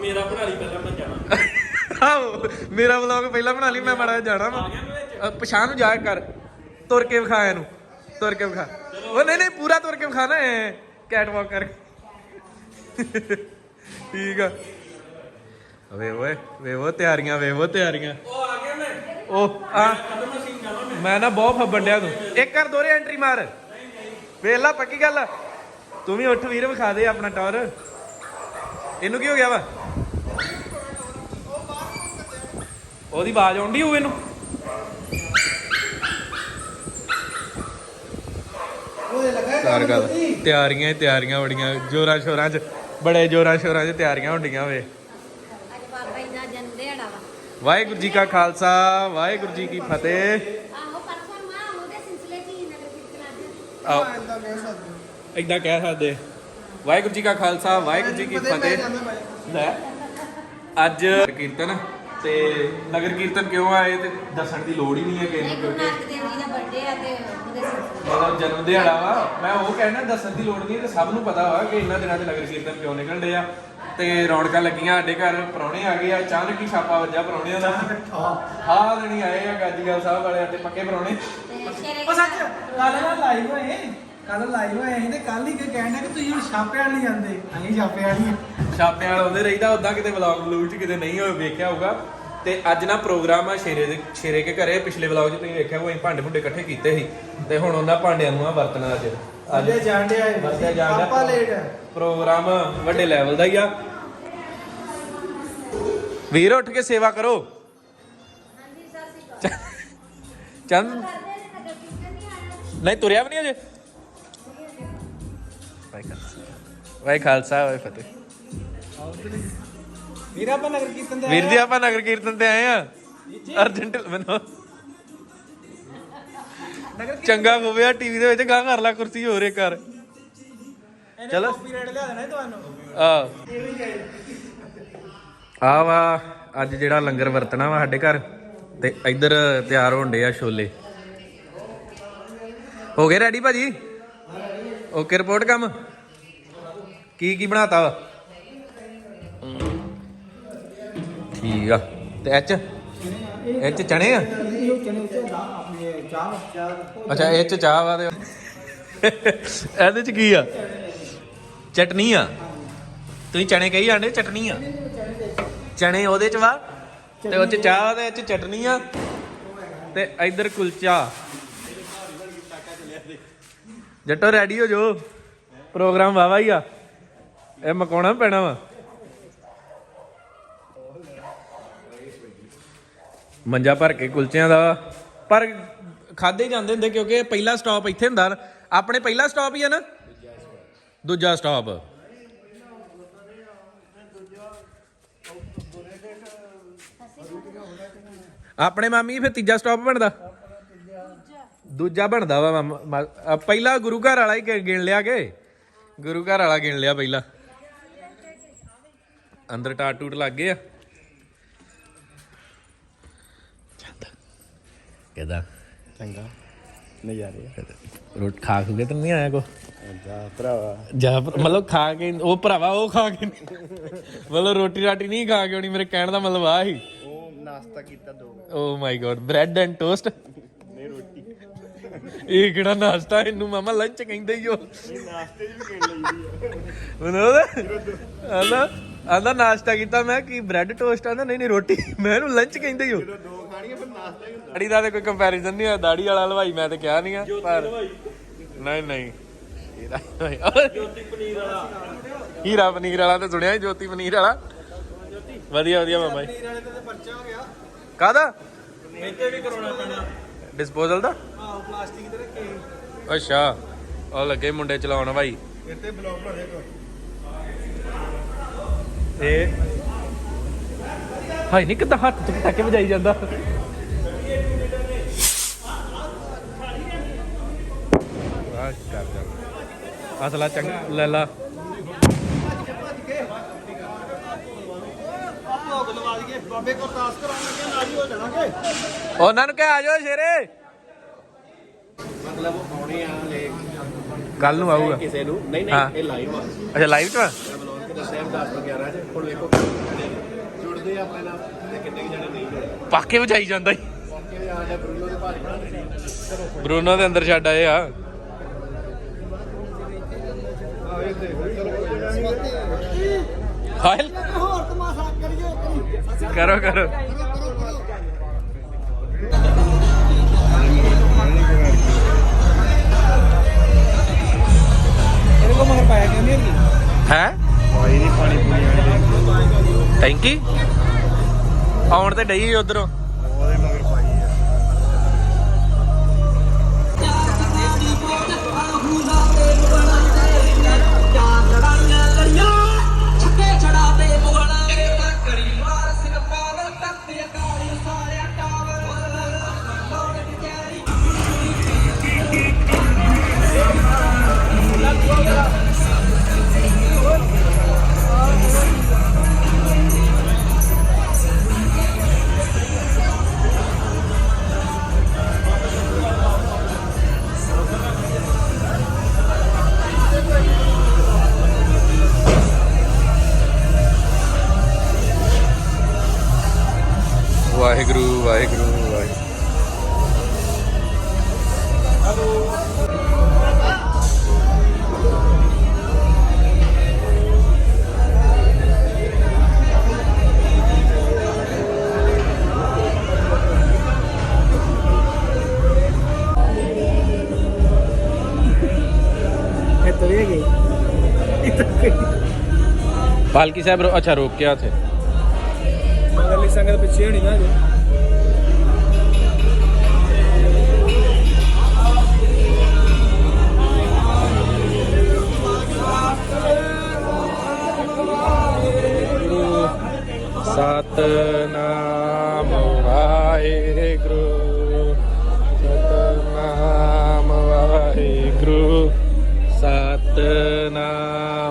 ਮੇਰਾ ਬਣਾ ਲਈ ਪਹਿਲਾਂ ਮੈਂ ਜਾਣਾ। ਆਹੋ ਮੇਰਾ ਵਲੌਗ ਪਹਿਲਾਂ ਬਣਾ ਲਈ ਮੈਂ ਮਾੜਾ ਜਿਹਾ ਜਾਣਾ ਵਾ। ਪਛਾਣ ਨੂੰ ਜਾ ਕਰ ਤੁਰ ਕੇ ਵਿਖਾ ਇਹਨੂੰ ਤੁਰ ਕੇ ਵਿਖਾ। ਉਹ ਨਹੀਂ ਨਹੀਂ ਪੂਰਾ ਤੁਰ ਕੇ ਵਿਖਾ ਨਾ ਕੈਟ ਵਾਕ ਕਰ ਠੀਕ ਆ। ਵੇ ਓਏ ਵੇ ਉਹ ਤਿਆਰੀਆਂ ਵੇ ਉਹ ਤਿਆਰੀਆਂ। ਉਹ ਆ ਗਿਆ ਮੈਂ। ਉਹ ਆ। ਕਦਮ ਮਸ਼ੀਨ ਜਾਵਾਂ ਮੈਂ। ਮੈਂ ਨਾ ਬਹੁਤ ਫੱਬਣ ਡਿਆ ਤੂੰ। ਇੱਕ ਕਰ ਦੋਰੇ ਐਂਟਰੀ ਮਾਰ। ਵੇਖ ਲਾ ਪੱਕੀ ਗੱਲ ਆ। ਤੂੰ ਵੀ ਉੱਠ ਵੀਰ ਵਿਖਾ ਦੇ ਆਪਣਾ ਟੌਰ ਇਹਨੂੰ ਕੀ ਹੋ ਗਿਆ ਵਾ? ਉਹਦੀ ਆਵਾਜ਼ ਆਉਂਦੀ ਹੋਊ ਇਹਨੂੰ? ਕਰ ਗੱਲ। ਤਿਆਰੀਆਂ ਹੀ ਤਿਆਰੀਆਂ ਬੜੀਆਂ ਜੋਰਾਂ ਸ਼ੋਰਾਂ 'ਚ ਬੜੇ ਜੋਰਾਂ ਸ਼ੋਰਾਂ 'ਚ ਤਿਆਰੀਆਂ ਹੁੰਦੀਆਂ ਵੇ। ਅੱਜ ਬਾਬਾ ਜੀ ਦਾ ਜਨਮ ਦਿਹਾੜਾ ਵਾ। ਵਾਹਿਗੁਰੂ ਜੀ ਕਾ ਖਾਲਸਾ ਵਾਹਿਗੁਰੂ ਜੀ ਕੀ ਫਤਿਹ। ਆਹੋ ਪਰਸੋਂ ਮਾਂ ਉਹਦੇ ਸਿਲਸਿਲੇ 'ਚ ਹੀ ਨਗਰ ਕੀਰਤਨ ਅੱਜ ਆਓ। ਇਦਾਂ ਕਹਿ ਸਕਦੇ ਵਾਹਿਗੁਰੂ ਜੀ ਕਾ ਖਾਲਸਾ ਵਾਹਿਗੁਰੂ ਜੀ ਕੀ ਫਤਿਹ। ਲੈ ਅੱਜ ਕੀਰਤਨ ਤੇ ਨਗਰ ਕੀਰਤਨ ਕਿਉਂ ਆਏ ਤੇ ਦੱਸਣ ਦੀ ਲੋੜ ਹੀ ਨਹੀਂ ਹੈ ਕਿਸੇ ਨੂੰ ਕਿਉਂਕਿ ਨਾਨਕ ਦੇਵ ਜੀ ਦਾ ਬਰਥਡੇ ਆ ਤੇ ਉਹਦੇ ਮਤਲਬ ਜਨਮ ਦਿਹਾੜਾ ਵਾ। ਮੈਂ ਉਹ ਕਹਿਣਾ ਦੱਸਣ ਦੀ ਲੋੜ ਨਹੀਂ ਤੇ ਸਭ ਨੂੰ ਪਤਾ ਵਾ ਕਿ ਇਹਨਾਂ ਦਿਨਾਂ 'ਚ ਨਗਰ ਕੀਰਤਨ ਕਿਉਂ ਨਿਕਲਣ ਡਏ ਆ ਤੇ ਰੌਣਕਾਂ ਲੱਗੀਆਂ ਸਾਡੇ ਘਰ ਪ੍ਰਾਹੁਣੇ ਆ ਗਏ ਆ ਅਚਾਨਕ ਹੀ ਛਾਪਾ ਵੱਜਾ ਪ੍ਰਾਹੁਣਿਆਂ ਦਾ। ਹਾਂ ਲੈਣੀ ਆਏ ਆ ਗਾਜੀਵਾਲ ਸਾਹਿਬ ਵਾਲੇ ਸਾਡੇ ਪੱਕੇ ਪ੍ਰਾਹੁਣੇ। ਤੇ ਸ਼ੇਰੇ ਉਹ ਸੱਚ ਕੱਲ ਨਾ ਲਾਈਵ ਹੋਏ ਕੱਲ ਲਾਈਵ ਹੋਏ ਅਸੀਂ ਤੇ ਕੱਲ ਹੀ ਕਹਿੰਦੇ ਕਿ ਤੁਸੀਂ ਹੁਣ ਛਾਪੇ ਵਾਲੀ ਜਾਂਦੇ। ਅਸੀਂ ਛਾਪੇ ਵਾਲੀ ਛਾਪੇ ਵਾਲ ਆਉਂਦੇ ਰਹੀਦਾ ਉਦਾਂ ਕਿਤੇ ਵਲੌਗ ਚ ਕਿਤੇ ਨਹੀਂ ਹੋਏ ਵੇਖਿਆ ਹੋਊਗਾ। ਤੇ ਅੱਜ ਨਾ ਪ੍ਰੋਗਰਾਮ ਆ ਸ਼ੇਰੇ ਦੇ ਸ਼ੇਰੇ ਕੇ ਘਰੇ। ਪਿਛਲੇ ਵਲੌਗ 'ਚ ਤੁਸੀਂ ਵੇਖਿਆ ਹੋਊ ਅਸੀਂ ਭਾਂਡੇ ਭੁੰਡੇ ਇਕੱਠੇ ਕੀਤੇ ਸੀ। ਤੇ ਹੁਣ ਉਹਨਾਂ ਭਾਂਡਿਆਂ ਨੂੰ ਆ ਵਰਤਣਾ ਅੱਜ। ਅੱਜੇ ਜਾਂਦੇ ਆਏ ਵਰਤਿਆ ਜਾਂਦਾ ਆਪਾਂ ਲੇਟ ਆ। ਪ੍ਰੋਗਰਾਮ ਵੱਡੇ ਲੈਵਲ ਦਾ ਹੀ ਆ। ਵੀਰ ਉੱਠ ਕੇ ਸੇਵਾ ਕਰੋ। ਚੰਦ। ਨਹੀਂ ਤੁਰਿਆ ਵੀ ਨਹੀਂ ਅਜੇ? ਵਾਹਿ ਖਾਲਸਾ। ਵਾਹਿ ਖਾਲਸਾ ਵਾਹਿ ਫਤਿਹ। ਵੀਰ ਆਪਾਂ ਨਗਰ ਕੀਰਤਨ ਦੇ ਵੀਰ ਜੀ ਆਪਾਂ ਨਗਰ ਕੀਰਤਨ ਤੇ ਆਏ ਆ। ਅਰਜੈਂਟ ਮੈਨੂੰ। ਨਗਰ ਚੰਗਾ ਖੋਬਿਆ ਟੀਵੀ ਦੇ ਵਿੱਚ ਗਾਂ ਕਰ ਲੈ ਕੁਰਸੀ ਹੋਰ ਇੱਕ ਕਰ। ਚਲੋ ਚਲੋ। ਕਾਪੀਰਾਈਟ ਲਿਆ ਦੇਣਾ ਤੁਹਾਨੂੰ। ਆ ਆ ਵਾ ਅੱਜ ਜਿਹੜਾ ਲੰਗਰ ਵਰਤਣਾ ਵਾ ਸਾਡੇ ਘਰ ਤੇ ਇੱਧਰ ਤਿਆਰ ਹੋਣ ਡੇ ਆ ਛੋਲੇ। ਹੋ ਗਏ ਰੈਡੀ ਭਾਜੀ? ਓਕੇ ਰਿਪੋਰਟ ਕੰਮ। ਕੀ ਕੀ ਬਣਾਤਾ ਵਾ? ਠੀਕ ਆ। ਤੇ ਐਚ? ਇਹ ਚ ਚਣੇ ਆ? ਇਹ ਚਨੇ ਉੱਤੇ ਆਪਣੇ ਚਾਹ ਚਾਹ ਅੱਛਾ ਇਹ ਚ ਚਾਹ ਵਾ ਤੇ ਇਹਦੇ ਚ ਕੀ ਆ? ਚਟਨੀ ਆ? ਤੁਸੀਂ ਚਣੇ ਕਹੀ ਜਾਂਦੇ, ਚਟਨੀ ਆ? ਚਣੇ ਉਹਦੇ ਚ ਵਾ? ਤੇ ਉਹ ਚ ਚਾਹ ਤੇ ਇਹ ਚ ਚਟਨੀ ਆ? ਤੇ ਇੱਧਰ ਕੁਲਚਾ। ਜੱਟੋ ਰੈਡੀ ਹੋ ਜੋ ਪ੍ਰੋਗਰਾਮ ਵਾਵਾ ਹੀ ਆ। ਇਹ ਮਕਾਉਣਾ ਪੈਣਾ ਵਾ। ਮੰਜਾ ਭਰ ਕੇ ਕੁਲਚਿਆਂ ਦਾ। ਪਰ ਖਾਦੇ ਜਾਂਦੇ ਹੁੰਦੇ ਕਿਉਂਕਿ ਪਹਿਲਾ ਸਟਾਪ ਇੱਥੇ ਹੁੰਦਾ। ਆਪਣੇ ਪਹਿਲਾ ਸਟਾਪ ਹੀ ਆ ਨਾ? ਦੂਜਾ ਸਟਾਪ ਆਪਣੇ ਮਾਮੀ ਫਿਰ ਤੀਜਾ ਸਟਾਪ ਬਣਦਾ। ਦੂਜਾ ਬਣਦਾ ਵਾ ਮਾਮਾ- ਪਹਿਲਾ ਗੁਰੂ ਘਰ ਵਾਲਾ ਹੀ ਗਿਣ ਲਿਆ ਕੇ। ਗੁਰੂ ਘਰ ਵਾਲਾ ਗਿਣ ਲਿਆ ਪਹਿਲਾ। ਅੰਦਰ ਟਾਟ ਟੂਟ ਲੱਗ ਗਏ ਆ। ਕਿਦਾਂ ਚੰਗਾ। ਨਜ਼ਾਰੇ ਰੋਟ ਖਾ ਕੇ ਤਾਂ ਨਹੀਂ ਆਇਆ ਕੋ? ਜਾ ਭਰਾਵਾ। ਜਾ ਮਤਲਬ ਖਾ ਕੇ ਉਹ ਭਰਾਵਾ ਉਹ ਖਾ ਕੇ ਨਹੀਂ। ਮਤਲਬ ਰੋਟੀ ਰਾਟੀ ਨਹੀਂ ਖਾ ਕੇ ਹੋਣੀ ਮੇਰੇ ਕਹਿਣ ਦਾ ਮਤਲਬ ਆ ਹੀ। ਉਹ ਨਾਸ਼ਤਾ ਕੀਤਾ ਦੋ ਓ my God bread and toast ਨੇ ਰੋਟੀ। ਇਹ ਕਿਹੜਾ ਨਾਸ਼ਤਾ? ਇਹਨੂੰ ਮਾਮਾ ਲੰਚ ਕਹਿੰਦੇ ਹੀ ਉਹ। ਨਾਸ਼ਤੇ ਵੀ ਕਹਿਣ ਲਈ ਮਨੋਦ ਆਂਦਾ ਆਂਦਾ ਨਾਸ਼ਤਾ ਕੀਤਾ ਮੈਂ ਕੀ ਬ੍ਰੈਡ ਟੋਸਟ ਆਂਦਾ ਨਹੀਂ ਨਹੀਂ ਰੋਟੀ। ਮੈਂ ਇਹਨੂੰ ਲੰਚ ਕਹਿੰਦੇ ਹੀ ਉਹ। ਦੋ ਖਾਣੀਆਂ ਫਿਰ ਨਾਸ਼ਤਾ ਦਾੜੀ ਦਾ ਤੇ ਕੋਈ ਕੰਪੈਰੀਜ਼ਨ ਨਹੀਂ ਆ ਦਾੜੀ ਵਾਲਾ ਹਲਵਾਈ ਮੈਂ ਤੇ ਕਿਹਾ ਨਹੀਂ ਆ ਪਰ ਨਹੀਂ ਨਹੀਂ। ਹੀਰਾ ਜੋਤੀ ਪਨੀਰ ਵਾਲਾ। ਹੀਰਾ ਪਨੀਰ ਵਾਲਾ ਤੇ ਸੁਣਿਆ ਜੋਤੀ ਪਨੀਰ ਵਾਲਾ? ਵਧੀਆ ਵਧੀਆ ਮਾਮਾ ਜੀ। ਪਨੀਰ ਵਾਲੇ ਤੇ ਪਰਚਾ ਹੋ ਗਿਆ। ਕਾਦਾ ਇੱਥੇ ਵੀ ਕਰਾਉਣਾ ਪੈਣਾ। ਡਿਸਪੋਜ਼ਲ ਦਾ? ਆਹ ਪਲਾਸਟਿਕ ਦੇ ਰੱਖੇ ਅੱਛਾ ਉਹ ਲੱਗੇ ਮੁੰਡੇ ਚਲਾਉਣ ਭਾਈ ਇੱਥੇ ਬਲੌਕ ਬਣਾ ਦੇ ਇਹ ਹਾਈ ਨਹੀਂ ਕਿੱਦਾਂ ਹੱਥ ਚ ਪਟਾਕੇ ਵਜਾਈ ਜਾਂਦਾ। ਵਾਹ ਕਰ ਜਾ ਅਸਲਾ ਚੰਗਾ ਲੈ ਲਾ ਬਾਬੇ ਕੋ ਅਰਦਾਸ ਕਰਾਉਣ ਲੱਗੇ ਨਾਲ ਹੀ ਹੋ ਜਾਣਾਗੇ ਉਹਨਾਂ ਨੂੰ ਕਹਿ ਆ ਜਾਓ ਸ਼ੇਰੇ। ਮਤਲਬ ਆਉਣੇ ਆ ਲੈ ਕੱਲ ਨੂੰ ਆਊਗਾ। ਕਿਸੇ ਨੂੰ। ਨਹੀਂ ਹਾਂ। ਨਹੀਂ ਇਹ ਲਾਈਵ ਆ। ਅੱਛਾ ਲਾਈਵ ਚ ਬਲੌਗ ਤੇ ਟਾਈਮ 10 ਤੋਂ 11 ਚ। ਹੁਣ ਵੇਖੋ ਜੁੜਦੇ ਆ ਆਪਣੇ ਨਾਲ ਤੇ ਕਿੰਨੇ ਜਣੇ ਨਹੀਂ ਜੁੜਦੇ ਪਾਕੇ ਵਜਾਈ ਜਾਂਦਾ ਆ ਜਾ ਬਰੂਨੋ ਦੇ ਬਰੂਨੋ ਅੰਦਰ ਛੱਡ ਆਏ ਆ। ਹਾਇਲ ਕਰੋ ਕਰੋ। ਇਹਦੇ ਕੋ ਮਗਰ ਪਾਇਆ ਕਿਉਂ ਨਹੀਂ ਹੈ? ਭਾਈ ਨਹੀਂ ਪਾਣੀ ਪੂਣੀ ਟੈਂਕੀ ਆਉਣ ਤੇ ਡਈ ਉਧਰੋਂ। ਪਾਲਕੀ ਸਾਹਿਬ ਰੋ- ਅੱਛਾ ਰੋਕ ਗਿਆ ਥੇ ਮਗਰਲੀ ਸੰਗਤ ਪਿੱਛੇ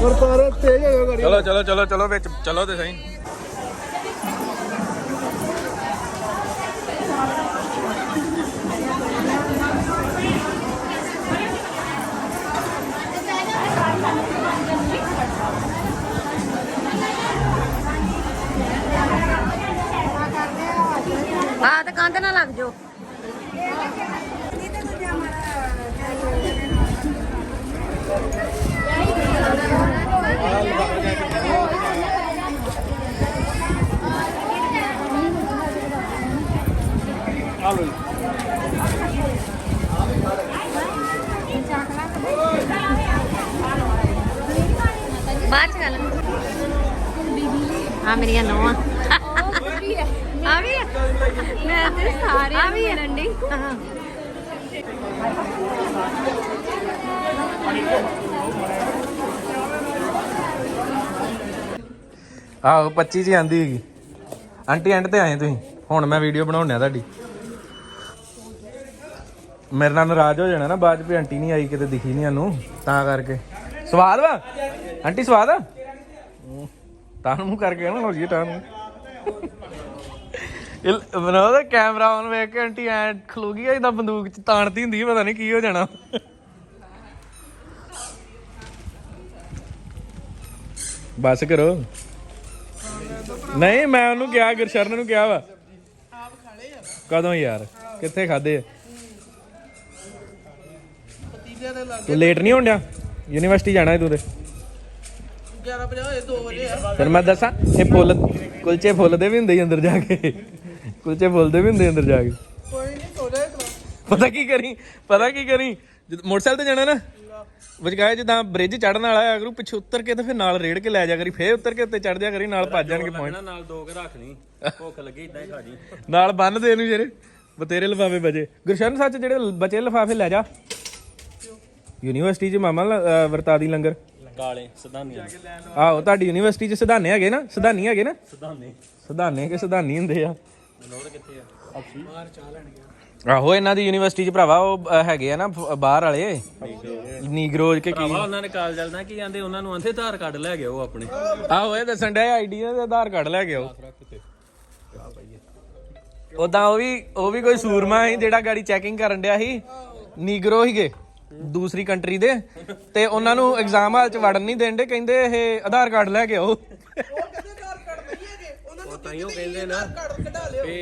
ਗੁਰਦਾਰੇ ਤੇਜ਼ ਹੋ ਗੜੀ ਚਲੋ ਚਲੋ ਚਲੋ ਚਲੋ ਵਿੱਚ ਚਲੋ ਤੇ ਸਹੀ ਆ ਤਾਂ ਕੰਧ ਨਾ ਲੱਗ ਜਾਓ ਬਾਅਦ ਚ ਗੱਲ ਆ ਮੇਰੀਆਂ ਨੋਆਂ ਆ ਵੀ ਹੈ ਮੈਂ ਤੇ ਸਾਰੇ ਆ ਵੀ ਹੈ ਆਹੋ 25 ਜੀ ਆਂਦੀ ਹੈਗੀ। ਆਂਟੀ ਐਂਡ ਤੇ ਆਏ ਤੁਸੀਂ। ਹੁਣ ਮੈਂ ਵੀਡੀਓ ਬਣਾਉਣਿਆ ਤੁਹਾਡੀ। ਮੇਰੇ ਨਾਲ ਨਾਰਾਜ਼ ਹੋ ਜਾਣਾ ਨਾ, ਬਾਅਦ ਚ ਵੀ ਆਂਟੀ ਨਹੀਂ ਆਈ, ਕਿਤੇ ਦਿਖੀ ਨਹੀਂ ਸਾਨੂੰ, ਤਾਂ ਕਰਕੇ। ਸਵਾਦ ਵਾ? ਆਂਟੀ, ਸਵਾਦ ਆ? ਤਾਂ ਮੂੰਹ ਕਰਕੇ ਨਾ ਲਓ ਜੀ, ਤਾਂ ਇਹ ਬਣਾ ਕੈਮਰਾ ਆਨ ਵੇਖ ਕੇ ਆਂਟੀ ਐ ਖਲੋਗੀ ਆ ਜਿੱਦਾਂ ਬੰਦੂਕ ਚ ਤਾਣਦੀ ਹੁੰਦੀ ਪਤਾ ਨਹੀਂ ਕੀ ਹੋ ਜਾਣਾ। ਬਸ ਕਰੋ। ਨਹੀਂ ਮੈਂ ਉਹਨੂੰ ਕਿਹਾ ਗੁਰਸ਼ਰਨ ਨੂੰ ਕਿਹਾ ਵਾ। ਕਦੋਂ ਯਾਰ? ਕਿੱਥੇ ਖਾਦੇ ਆ? ਤੂੰ ਲੇਟ ਨਹੀਂ ਹੋਣ ਡਿਆ? ਯੂਨੀਵਰਸਿਟੀ ਜਾਣਾ ਹੈ ਤੂੰ ਤੇ। 11:50 2 ਵਜੇ ਆ ਫਿਰ ਮੈਂ ਦੱਸਾਂ ਇਹ ਫੁੱਲ ਕੁਲਚੇ ਫੁੱਲ ਦੇ ਵੀ ਹੁੰਦੇ ਹੀ ਅੰਦਰ ਜਾ ਕੇ। ਕੁਲਚੇ ਫੁੱਲ ਦੇ ਵੀ ਹੁੰਦੇ ਅੰਦਰ ਜਾ ਕੇ। ਪਤਾ ਕੀ ਕਰੀ? ਪਤਾ ਕੀ ਕਰੀ? ਜਦ ਮੋਟਰਸਾਈਕਲ ਤੇ ਜਾਣਾ ਨਾ ਵਿਚਕਾਰ ਜਿੱਦਾਂ ਬ੍ਰਿਜ ਚੜਨ ਵਾਲਾ ਆ ਅਗਰੂ ਪਿੱਛੇ ਉਤਰ ਕੇ ਤੇ ਫਿਰ ਨਾਲ ਰੇੜ ਕੇ ਲੈ ਜਾ ਕਰੀ ਫੇਰ ਉਤਰ ਕੇ ਉੱਤੇ ਚੜ ਜਾ ਕਰੀ ਨਾਲ ਭੱਜ ਜਾਣਗੇ ਇਹਨਾਂ ਨਾਲ ਦੋ ਕੇ ਰੱਖ ਲਈ। ਭੁੱਖ ਲੱਗੀ ਇਦਾਂ ਹੀ ਖਾ ਜੀ। ਨਾਲ ਬੰਨ ਦੇ ਇਹਨੂੰ ਜਿਹੜੇ ਬਤੇਰੇ ਲਫਾਫੇ ਬਜੇ ਗੁਰਸ਼ਨ ਸੱਚ ਜਿਹੜੇ ਬਚੇ ਲਫਾਫੇ ਲੈ ਜਾ। ਯੂਨੀਵਰਸਿਟੀ 'ਚ ਮਾਮਾ ਲ- ਅਹ ਵਰਤਾ ਦੀ ਲੰਗਰ। ਕਾਲੇ ਸਦਾਨੀਆਂ ਆਹੋ ਤੁਹਾਡੀ ਯੂਨੀਵਰਸਿਟੀ 'ਚ ਸਿਧਾਨੇ ਹੈਗੇ ਨਾ? ਸਿਧਾਨੀ ਹੈਗੇ ਨਾ? ਸਦਾਨੇ ਸਿਧਾਨੇ ਕਿ ਸਿਧਾਨੀ ਹੁੰਦੇ ਆ? ਮਨੋਰ ਕਿੱਥੇ ਆ? ਆਹੋ ਇਹਨਾਂ ਦੀ ਯੂਨੀਵਰਸਿਟੀ 'ਚ ਭਰਾਵਾ ਉਹ ਹੈਗੇ ਆ ਨਾ ਫ- ਬਾਹਰ ਵਾਲੇ। ਨੀਗਰੋਜ ਕੇ ਕੀ? ਭਰਾਵਾ ਉਹਨਾਂ ਨੇ ਕਾਲ ਜਲਦਾ ਕੀ ਆਂਦੇ ਉਹਨਾਂ ਨੂੰ ਆਂਦੇ ਆਧਾਰ ਕਾਰਡ ਲੈ ਗਿਆ ਉਹ ਆਪਣੇ। ਆਹੋ ਇਹ ਦੱਸਣ ਡਿਆ ਆਈਡੀ ਦਾ ਆਧਾਰ ਕਾਰਡ ਲੈ ਕੇ ਆਓ। ਉਦਾਂ ਉਹ ਵੀ ਉਹ ਵੀ ਕੋਈ ਸੂਰਮਾ ਸੀ ਜਿਹੜਾ ਗਾੜੀ ਚੈਕਿੰਗ ਕਰਨ ਡਿਆ ਸੀ। ਨੀਗਰੋ ਹੀਗੇ ਦੂਸਰੀ ਕੰਟਰੀ ਦੇ। ਤੇ ਉਹਨਾਂ ਨੂੰ ਐਗਜ਼ਾਮ ਹਾਲ ਚ ਵੜਨ ਨਹੀਂ ਦੇਂਦੇ ਕਹਿੰਦੇ ਇਹ ਆਧਾਰ ਕਾਰਡ ਲੈ ਕੇ ਆਓ। ਉਹ ਤਾਈਓ ਕਹਿੰਦੇ ਨਾ ਵੀ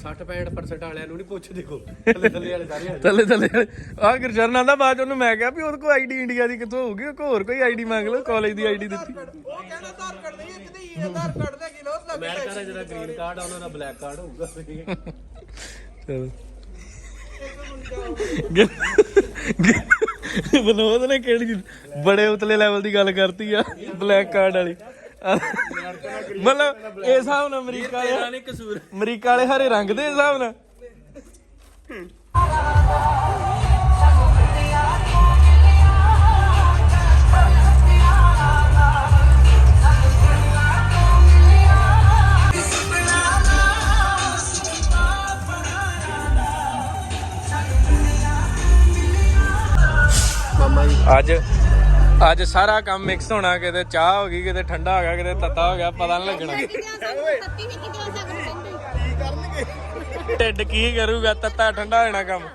60 65% ਵਾਲਿਆਂ ਨੂੰ ਨਹੀਂ ਪੁੱਛਦੇ ਕੋ ਥੱਲੇ ਥੱਲੇ ਵਾਲੇ ਸਾਰੇ ਆ ਥੱਲੇ ਥੱਲੇ ਆ ਗੁਰਚਰਨ ਆਂਦਾ ਬਾਅਦ ਚ ਉਹਨੂੰ ਮੈਂ ਕਿਹਾ ਵੀ ਉਹਦੇ ਕੋਲ ਆਈਡੀ ਇੰਡੀਆ ਦੀ ਕਿੱਥੋਂ ਹੋਊਗੀ? ਉਹ ਹੋਰ ਕੋਈ ਆਈਡੀ ਮੰਗ ਲਓ ਕਾਲਜ ਦੀ ਆਈਡੀ ਦਿੱਤੀ। ਅਮਰੀਕਾ ਦਾ ਜਿਹੜਾ ਗ੍ਰੀਨ ਕਾਰਡ ਆ ਉਹਨਾਂ ਦਾ ਬਲੈਕ ਕਾਰਡ ਹੋਊਗਾ। ਚਲੋ। ਬਨੋਦ ਨੇ ਕਿਹੜੀ ਬੜੇ ਉਤਲੇ ਲੈਵਲ ਦੀ ਗੱਲ ਕਰਤੀ ਆ ਬਲੈਕ ਕਾਰਡ ਵਾਲੀ। ਮਤਲਬ ਇਹ ਹਿਸਾਬ ਨਾਲ ਅਮਰੀਕਾ ਵਾਲੇ ਨਹੀਂ ਕਸੂਰ। ਅਮਰੀਕਾ ਵਾਲੇ ਹਰੇ ਰੰਗ ਦੇ ਹਿਸਾਬ ਨਾਲ। ਅੱਜ ਅੱਜ ਸਾਰਾ ਕੰਮ ਮਿਕਸ ਹੋਣਾ ਕਿਤੇ ਚਾਹ ਹੋ ਗਈ ਕਿਤੇ ਠੰਡਾ ਹੋ ਗਿਆ ਕਿਤੇ ਤੱਤਾ ਹੋ ਗਿਆ ਪਤਾ ਨਹੀਂ ਲੱਗਣਾ। ਢਿੱਡ ਕੀ ਕਰੂਗਾ ਤੱਤਾ ਠੰਡਾ ਹੋ ਜਾਣਾ ਕੰਮ।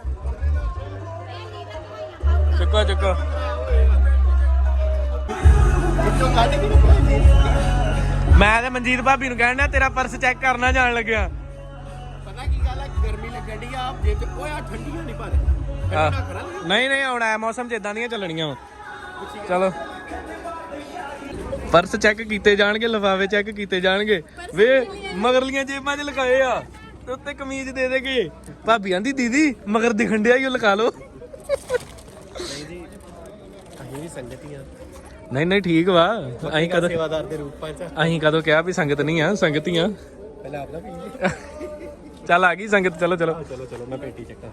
ਚੁੱਕੋ ਚੁੱਕੋ। ਮੈਂ ਤੇ ਮਨਜੀਤ ਭਾਬੀ ਨੂੰ ਕਹਿਣਾ ਤੇਰਾ ਪਰਸ ਚੈੱਕ ਕਰਨਾ ਜਾਣ ਲੱਗਿਆ। ਪਤਾ ਕੀ ਗੱਲ ਆ? ਗਰਮੀ ਲੱਗਣ ਦੀ ਆ ਜੇ ਤੇ ਓਏ ਆ ਠੰਡੀਆਂ ਨਹੀਂ ਪਰ ਨਹੀਂ ਨਹੀਂ ਹੁਣ ਐ ਮੌਸਮ ਚ ਇਦਾਂ ਦੀਆਂ ਚੱਲਣੀਆਂ ਵਾ। ਚਲੋ। ਪਰਸ ਚੈੱਕ ਕੀਤੇ ਜਾਣਗੇ ਲਿਫਾਫੇ ਚੈੱਕ ਕੀਤੇ ਜਾਣਗੇ। ਵੇ ਮਗਰਲੀਆਂ ਜੇਬਾਂ 'ਚ ਲਗਾਏ ਆ। ਤੇ ਉੱਤੇ ਕਮੀਜ਼ ਦੇ ਦੇਗੇ। ਭਾਬੀ ਆਂਦੀ ਦੀਦੀ ਮਗਰ ਦਿਖਣ ਡਿਆ ਲਗਾ ਲਓ। ਅਸੀਂ ਵੀ ਸੰਗਤੀਆਂ ਨਹੀਂ ਨਹੀਂ ਠੀਕ ਵਾ। ਅਸੀਂ ਕਦੋਂ ਸੇਵਾਦਾਰ ਦੇ ਰੂਪਾਂ ਚ ਅਸੀਂ ਕਦੋਂ ਕਿਹਾ ਵੀ ਸੰਗਤ ਨਹੀਂ ਆ ਸੰਗਤੀਆਂ। ਪਹਿਲਾਂ ਆਪਦਾ ਪੀ ਚੱਲ ਆ ਗਈ ਸੰਗਤ ਚਲੋ ਚਲੋ। ਚਲੋ ਚਲੋ ਮੈਂ ਪੇਟੀ ਚੱਕਾਂ।